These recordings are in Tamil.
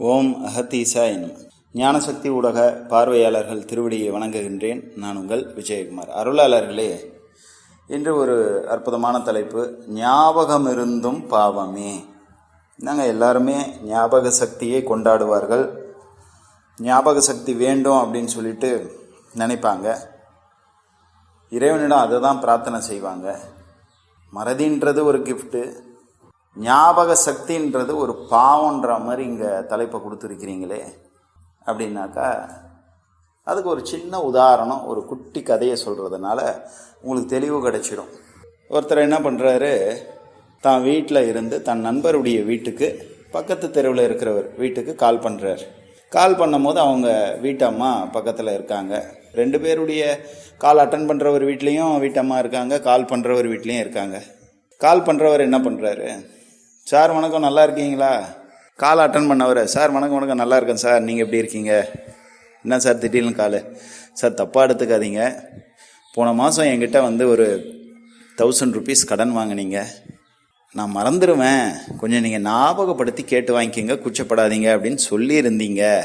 ஓம் அகத்தீசாய நம. ஞானசக்தி ஊடக பார்வையாளர்கள் திருவடியை வணங்குகின்றேன். நான் உங்கள் விஜயகுமார். அருளாளர்களே இன்று ஒரு அற்புதமான தலைப்பு ஞாபகம் இருந்தும் பாவமே. நாங்கள் எல்லாருமே ஞாபக சக்தியை கொண்டாடுவார்கள். ஞாபக சக்தி வேண்டும் அப்படின்னு சொல்லிட்டு நினைப்பாங்க. இறைவனிடம் அதை தான் பிரார்த்தனை செய்வாங்க. மறதின்றது ஒரு கிஃப்ட்டு ஞாபக சக்தின்றது ஒரு பாவன்ற மாதிரி இங்கே தலைப்பை கொடுத்துருக்கிறீங்களே அப்படின்னாக்கா அதுக்கு ஒரு சின்ன உதாரணம் ஒரு குட்டி கதையை சொல்கிறதுனால உங்களுக்கு தெளிவு கிடைச்சிடும். ஒருத்தர் என்ன பண்ணுறாரு தான் வீட்டில் இருந்து தன் நண்பருடைய வீட்டுக்கு பக்கத்து தெருவில் இருக்கிறவர் வீட்டுக்கு கால் பண்ணுறார் கால் பண்ணும்போது அவங்க வீட்டம்மா பக்கத்தில் இருக்காங்க. ரெண்டு பேருடைய கால் அட்டன் பண்ணுறவர் வீட்லேயும் வீட்டம்மா இருக்காங்க கால் பண்ணுறவர் வீட்லேயும் இருக்காங்க. கால் பண்ணுறவர் என்ன பண்ணுறாரு சார் வணக்கம். நல்லா இருக்கீங்களா? கால் அட்டன் பண்ணவர். சார் வணக்கம் வணக்கம். நல்லா இருக்கேன் சார். நீங்கள் எப்படி இருக்கீங்க? என்ன சார் திடீர்னு கால்? சார் தப்பாக எடுத்துக்காதீங்க. போன மாதம் என்கிட்ட வந்து ஒரு தௌசண்ட் ருபீஸ் கடன் வாங்கினீங்க. நான் மறந்துடுவேன் கொஞ்சம் நீங்கள் ஞாபகப்படுத்தி கேட்டு வாங்கிக்கோங்க. குச்சப்படாதீங்க அப்படின்னு சொல்லியிருந்தீங்க.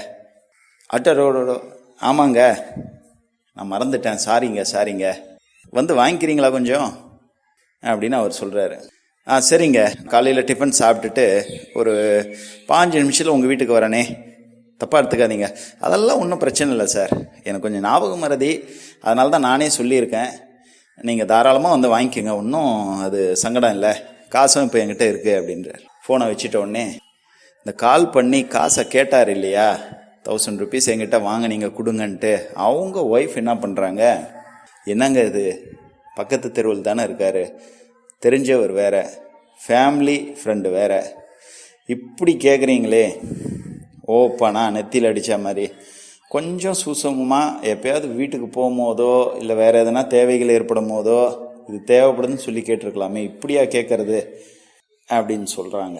அட்டரோடோ ஆமாங்க. நான் மறந்துட்டேன். சாரிங்க சாரிங்க வந்து வாங்கிக்கிறீங்களா கொஞ்சம்? அப்படின்னு அவர் சொல்கிறாரு ஆ சரிங்க. காலையில் டிஃபன் சாப்பிட்டுட்டு ஒரு பாஞ்சு நிமிஷத்தில் உங்கள் வீட்டுக்கு வரனே. தப்பாக எடுத்துக்காதீங்க. அதெல்லாம் ஒன்றும் பிரச்சனை இல்லை சார் எனக்கு கொஞ்சம் ஞாபகம் மறதி அதனால தான் நானே சொல்லியிருக்கேன். நீங்கள் தாராளமாக வந்து வாங்கிக்கோங்க. ஒன்றும் அது சங்கடம் இல்லை. காசும் இப்போ என்கிட்ட இருக்குது அப்படின்றார். ஃபோனை வச்சுட்ட உடனே இந்த கால் பண்ணி காசை கேட்டார் இல்லையா? தௌசண்ட் ருபீஸ் என்கிட்ட வாங்க நீங்கள் கொடுங்கன்ட்டு. அவங்க ஒய்ஃப் என்ன பண்ணுறாங்க என்னங்க இது? பக்கத்து தெருவில் தானே இருக்காரு. தெரிஞ்சவர் வேற ஃபேமிலி ஃப்ரெண்டு வேற. இப்படி கேட்குறீங்களே ஓப்பனா நெத்தியில் அடித்த மாதிரி. கொஞ்சம் சூசமமாக எப்பயாவது வீட்டுக்கு போகும்போதோ இல்லை வேறு எதனா தேவைகள் ஏற்படும் போதோ இது தேவைப்படுதுன்னு சொல்லி கேட்டிருக்கலாமே இப்படியா கேட்குறது அப்படின்னு சொல்கிறாங்க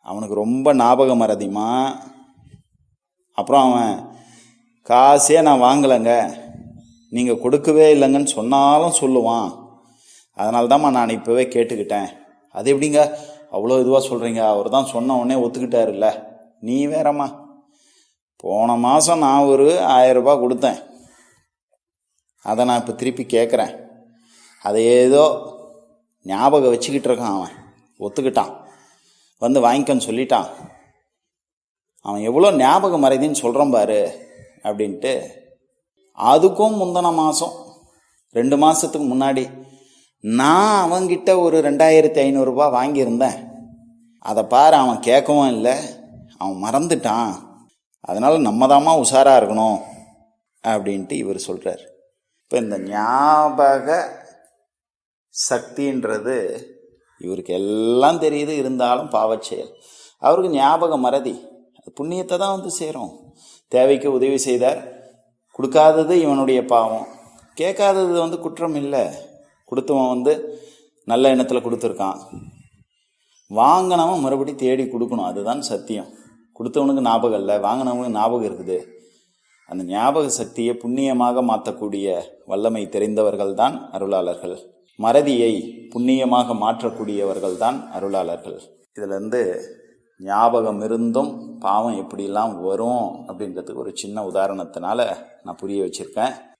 அவனுக்கு ரொம்ப ஞாபகம் மறதிமா அப்புறம் அவன் காசே நான் வாங்கலைங்க. நீங்கள் கொடுக்கவே இல்லைங்கன்னு சொன்னாலும் சொல்லுவான். அதனால தான்மா நான் இப்போவே கேட்டுக்கிட்டேன். அது எப்படிங்க? அவ்வளோ இதுவாக சொல்கிறீங்க அவர் தான் சொன்ன உடனே ஒத்துக்கிட்டாருல்ல. நீ வேறம்மா. போன மாதம் நான் ஒரு ஆயரூபா கொடுத்தேன். அதை நான் இப்போ திருப்பி கேட்குறேன் அதை ஏதோ ஞாபகம் வச்சுக்கிட்டு இருக்கான் அவன். ஒத்துக்கிட்டான். வந்து வாங்கிக்கன்னு சொல்லிட்டான். அவன் எவ்வளோ ஞாபகம் மறைதின்னு சொல்கிறான் பாரு அப்படின்ட்டு. அதுக்கும் முந்தின மாதம் ரெண்டு மாதத்துக்கு முன்னாடி நான் அவங்கிட்ட ஒரு ரெண்டாயிரத்தி ஐநூறுரூபா வாங்கியிருந்தேன். அதை பாரு அவன் கேட்கவும் இல்லை. அவன் மறந்துட்டான். அதனால் நம்ம தாம்மா உஷாராக இருக்கணும் அப்படின்ட்டு இவர் சொல்கிறார் இப்போ இந்த ஞாபக சக்தின்றது இவருக்கு எல்லாம் தெரியுது இருந்தாலும் பாவச்செயல். அவருக்கு ஞாபக மறதி. அது புண்ணியத்தை தான் வந்து சேரும். தேவைக்கு உதவி செய்தார். கொடுக்காதது இவனுடைய பாவம். கேட்காதது வந்து குற்றம் இல்லை. கொடுத்தவன் வந்து நல்ல எண்ணத்தில் கொடுத்துருக்கான். வாங்கினவன் மறுபடி தேடி கொடுக்கணும். அதுதான் சத்தியம். கொடுத்தவனுக்கு ஞாபகம் இல்லை. வாங்கினவனுக்கு ஞாபகம் இருக்குது. அந்த ஞாபக சக்தியை புண்ணியமாக மாற்றக்கூடிய வல்லமை தெரிந்தவர்கள் தான் அருளாளர்கள். மறதியை புண்ணியமாக மாற்றக்கூடியவர்கள் தான் அருளாளர்கள். இதுலேருந்து ஞாபகம் இருந்தும் பாவம் எப்படிலாம் வரும் அப்படின்றதுக்கு ஒரு சின்ன உதாரணத்தினால நான் புரிய வச்சுருக்கேன்.